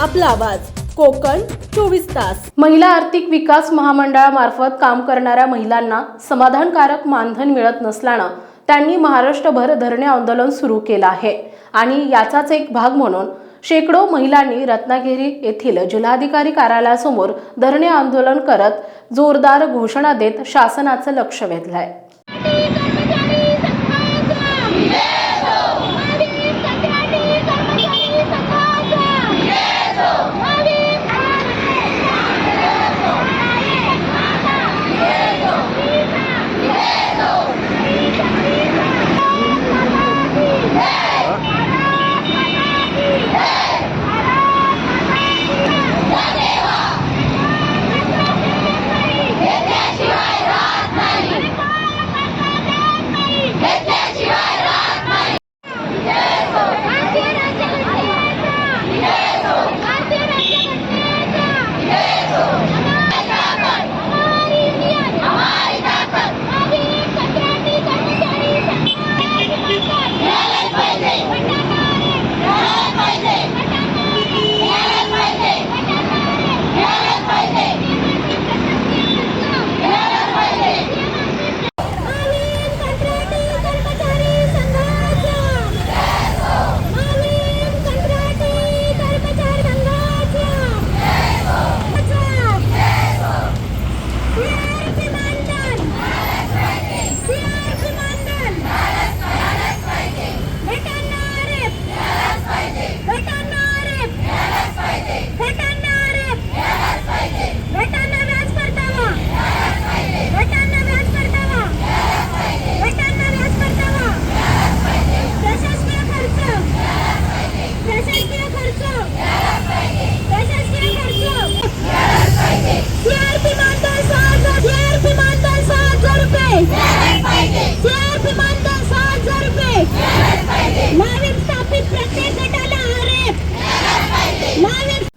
आपला आवाज. कोकण चोवीस तास. महिला आर्थिक विकास महामंडळामार्फत काम करणाऱ्या महिलांना समाधानकारक मानधन मिळत नसल्यानं त्यांनी महाराष्ट्रभर धरणे आंदोलन सुरू केलं आहे. आणि याचाच एक भाग म्हणून शेकडो महिलांनी रत्नागिरी येथील जिल्हाधिकारी कार्यालयासमोर धरणे आंदोलन करत जोरदार घोषणा देत शासनाचं लक्ष वेधलंय.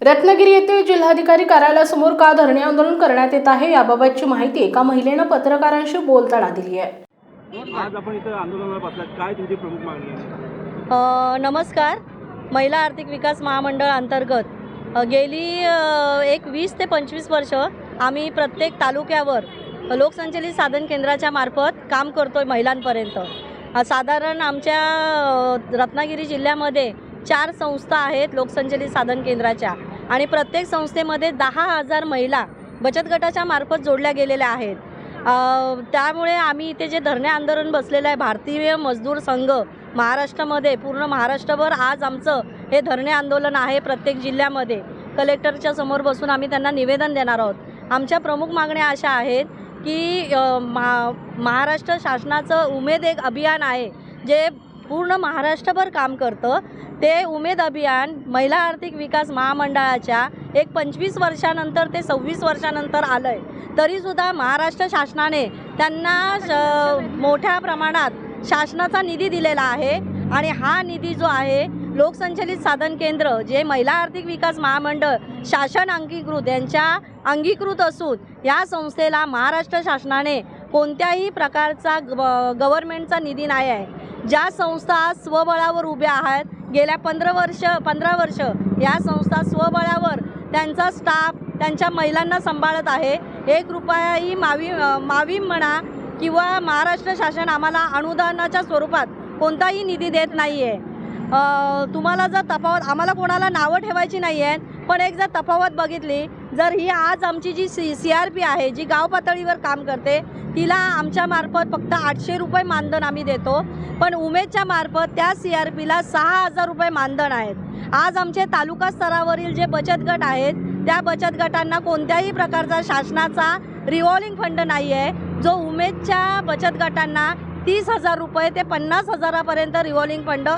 रत्नागिरी येथे जिल्हाधिकारी कार्यालयासमोर का धरणे आंदोलन करण्यात येत आहे याबाबतची माहिती एका महिलेनं पत्रकारांशी बोलताना दिली आहे. आज आपण इथं आंदोलनाला बसलात. काय तुमची प्रमुख मागणी आहे? अ, नमस्कार. महिला आर्थिक विकास महामंडळ अंतर्गत गेली एक वीस ते पंचवीस वर्ष आम्ही प्रत्येक तालुक्यावर लोकसंचलित साधन केंद्राच्या मार्फत काम करतो आहे महिलांपर्यंत साधारण आमच्या रत्नागिरी जिल्ह्यामध्ये चार संस्था आहेत लोकसंचलित साधन केंद्राच्या. आणि प्रत्येक संस्थेमध्ये दहा हजार महिला बचत गटाच्या मार्फत जोडल्या गेलेल्या आहेत. त्यामुळे आम्ही इथे जे धरणे आंदोलन बसलेलं आहे भारतीय मजदूर संघ महाराष्ट्रामध्ये पूर्ण महाराष्ट्रभर आज आमचं हे धरणे आंदोलन आहे प्रत्येक जिल्ह्यामध्ये. कलेक्टरच्या समोर बसून आम्ही त्यांना निवेदन देणार आहोत. आमच्या प्रमुख मागण्या अशा आहेत की महा महाराष्ट्र शासनाचं उमेद एक अभियान आहे जे पूर्ण महाराष्ट्रभर काम करतं. ते उमेद अभियान महिला आर्थिक विकास महामंडळाच्या एक पंचवीस वर्षानंतर ते सव्वीस वर्षानंतर आलं आहे तरीसुद्धा महाराष्ट्र शासनाने त्यांना श- मोठ्या प्रमाणात शासनाचा निधी दिलेला आहे आणि हा निधी जो आहे लोकसंचलित साधन केंद्र जे महिला आर्थिक विकास महामंडळ शासन अंगीकृत यांच्या अंगीकृत असून या संस्थेला महाराष्ट्र शासनाने कोणत्याही प्रकारचा ग- गव्हर्मेंटचा निधी नाही आहे. ज्या संस्था स्वबळावर उभ्या आहेत गेल्या पंधरा वर्ष पंधरा वर्ष या संस्था स्वबळावर त्यांचा स्टाफ त्यांच्या महिलांना सांभाळत आहे. एक रुपयाही मावी मावी म्हणा किंवा महाराष्ट्र शासन आम्हाला अनुदानाच्या स्वरूपात कोणताही निधी देत नाही आहे तुम्हाला जर तफावत आम्हाला कोणाला नावं ठेवायची नाही आहेत पण एक जर तफावत बघितली जर ही आज आमची G C C R P आहे जी गाव पातळीवर काम करते तिला आमच्या मार्फत फक्त आठशे रुपये मानधन आम्ही देतो. पण उमेदच्या मार्फत त्या सी आर पीला सहा हजार रुपये मानधन आहेत. आज आमचे तालुका स्तरावरील जे बचत गट आहेत त्या बचत गटांना कोणत्याही प्रकारचा शासनाचा रिव्हॉल्विंग फंड नाही आहे जो उमेदच्या बचत गटांना तीस हजार रुपये ते पन्नास हजारापर्यंत रिव्हॉल्विंग फंड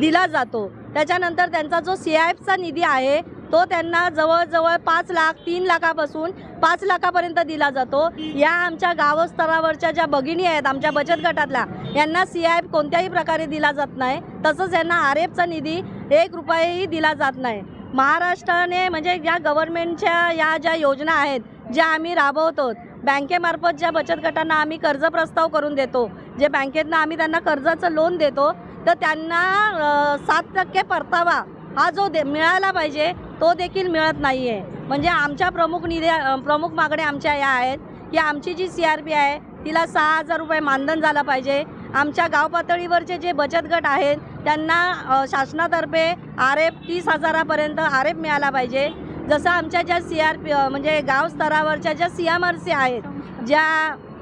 दिला जातो. त्याच्यानंतर त्यांचा जो सी आय एफचा निधी आहे तो त्यांना जवळजवळ पाच लाख तीन लाखापासून पाच लाखापर्यंत दिला जातो. या आमच्या गावस्तरावरच्या ज्या भगिनी आहेत आमच्या बचत गटातल्या यांना सी आय कोणत्याही प्रकारे दिला जात नाही. तसंच यांना आर एफचा निधी एक रुपयाही दिला जात नाही. महाराष्ट्राने म्हणजे या गव्हर्नमेंटच्या या ज्या योजना आहेत ज्या आम्ही राबवतो बँकेमार्फत ज्या बचत गटांना आम्ही कर्ज प्रस्ताव करून देतो जे बँकेतनं आम्ही त्यांना कर्जाचं लोन देतो तर त्यांना सात टक्के परतावा हा जो दे मिळाला पाहिजे तो देखील मिळत नाही आहे म्हणजे आमच्या प्रमुख निधी प्रमुख मागण्या आमच्या या आहेत की आमची जी सी आर पी आहे तिला सहा हजार रुपये मानधन झालं पाहिजे. आमच्या गाव पातळीवरचे जे बचत गट आहेत त्यांना शासनातर्फे आर एफ तीस हजारापर्यंत आर एफ मिळाला पाहिजे. जसं आमच्या ज्या सी आर पी म्हणजे गाव स्तरावरच्या ज्या सी एम आर सी आहेत ज्या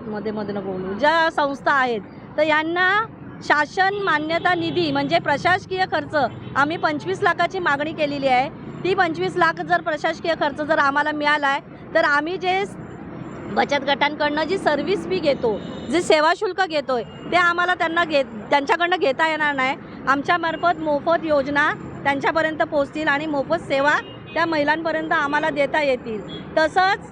मध्ये मध्ये नको बोलू ज्या संस्था आहेत तर यांना शासन मान्यता निधी म्हणजे प्रशासकीय खर्च आम्ही पंचवीस लाखाची मागणी केलेली आहे. ती पंचवीस लाख जर प्रशासकीय खर्च जर आम्हाला मिळाला आहे तर आम्ही जे बचत गटांकडनं जी सर्व्हिस फी घेतो जे सेवा शुल्क घेतो आहे ते आम्हाला त्यांना घे त्यांच्याकडनं घेता येणार नाही. आमच्यामार्फत मोफत योजना त्यांच्यापर्यंत पोचतील आणि मोफत सेवा त्या महिलांपर्यंत आम्हाला देता येतील. तसंच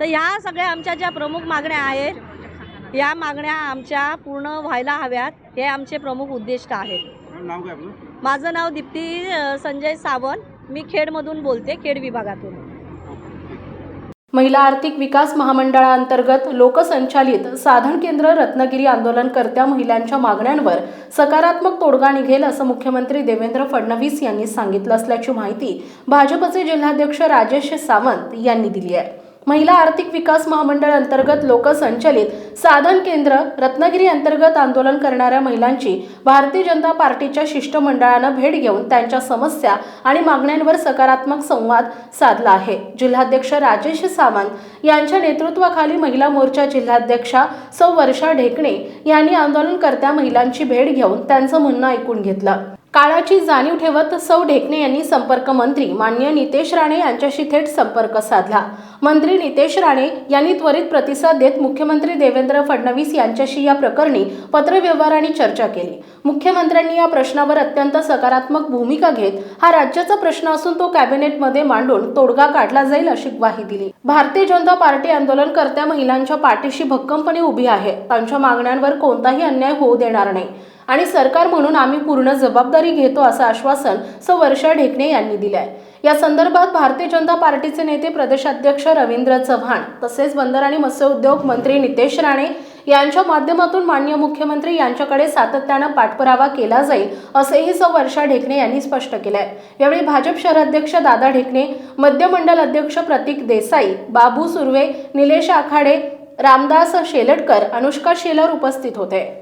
तर ह्या सगळ्या आमच्या ज्या प्रमुख मागण्या आहेत या मागण्या आमच्या पूर्ण व्हायला हव्यात हे आमचे प्रमुख उद्दिष्ट आहेत. माझं नाव दीप्ती संजय सावंत. मी खेडमधून बोलते खेड विभागातून. महिला आर्थिक विकास महामंडळाअंतर्गत लोकसंचालित साधन केंद्र रत्नागिरी आंदोलनकर्त्या महिलांच्या मागण्यांवर सकारात्मक तोडगा निघेल असं मुख्यमंत्री देवेंद्र फडणवीस यांनी सांगितलं असल्याची माहिती भाजपचे जिल्हाध्यक्ष राजेश सावंत यांनी दिली आहे. महिला आर्थिक विकास महामंडळ अंतर्गत लोकसंचलित साधन केंद्र रत्नागिरी अंतर्गत आंदोलन करणाऱ्या महिलांची भारतीय जनता पार्टीच्या शिष्टमंडळानं भेट घेऊन त्यांच्या समस्या आणि मागण्यांवर सकारात्मक संवाद साधला आहे. जिल्हाध्यक्ष राजेश सावंत यांच्या नेतृत्वाखाली महिला मोर्चा जिल्हाध्यक्षा सौ वर्षा ढेकणे यांनी आंदोलनकर्त्या महिलांची भेट घेऊन त्यांचं म्हणणं ऐकून घेतलं. काळाची जाणीव ठेवत सौ ढेकणे यांनी संपर्क मंत्री मान्य नितेश राणे यांच्याशी थेट संपर्क साधला. मंत्री नितेश राणे यांनी त्वरित प्रतिसाद देत मुख्यमंत्री देवेंद्र फडणवीस यांच्याशी या प्रकरणी पत्रव्यवहाराने चर्चा केली. मुख्यमंत्र्यांनी या प्रश्नावर अत्यंत सकारात्मक भूमिका घेत हा राज्याचा प्रश्न असून तो कॅबिनेटमध्ये मांडून तोडगा काढला जाईल अशी ग्वाही दिली. भारतीय जनता पार्टी आंदोलनकर्त्या महिलांच्या पाठीशी भक्कमपणे उभी आहे. त्यांच्या मागण्यांवर कोणताही अन्याय होऊ देणार नाही. आणि सरकार म्हणून आम्ही पूर्ण जबाबदारी घेतो असं आश्वासन सौ वर्षा ढेकणे यांनी दिले आहे या संदर्भात भारतीय जनता पार्टीचे नेते प्रदेशाध्यक्ष रवींद्र चव्हाण तसेच बंदर आणि मत्स्य उद्योग मंत्री नितेश राणे यांच्या माध्यमातून मान्य मुख्यमंत्री यांच्याकडे सातत्यानं पाठपुरावा केला जाईल असेही सौ वर्षा ढेकणे यांनी स्पष्ट केलं आहे यावेळी भाजप शहराध्यक्ष दादा ढेकणे मध्य मंडल अध्यक्ष प्रतीक देसाई बाबू सुर्वे निलेश आखाडे रामदास शेलटकर अनुष्का शेलर उपस्थित होते.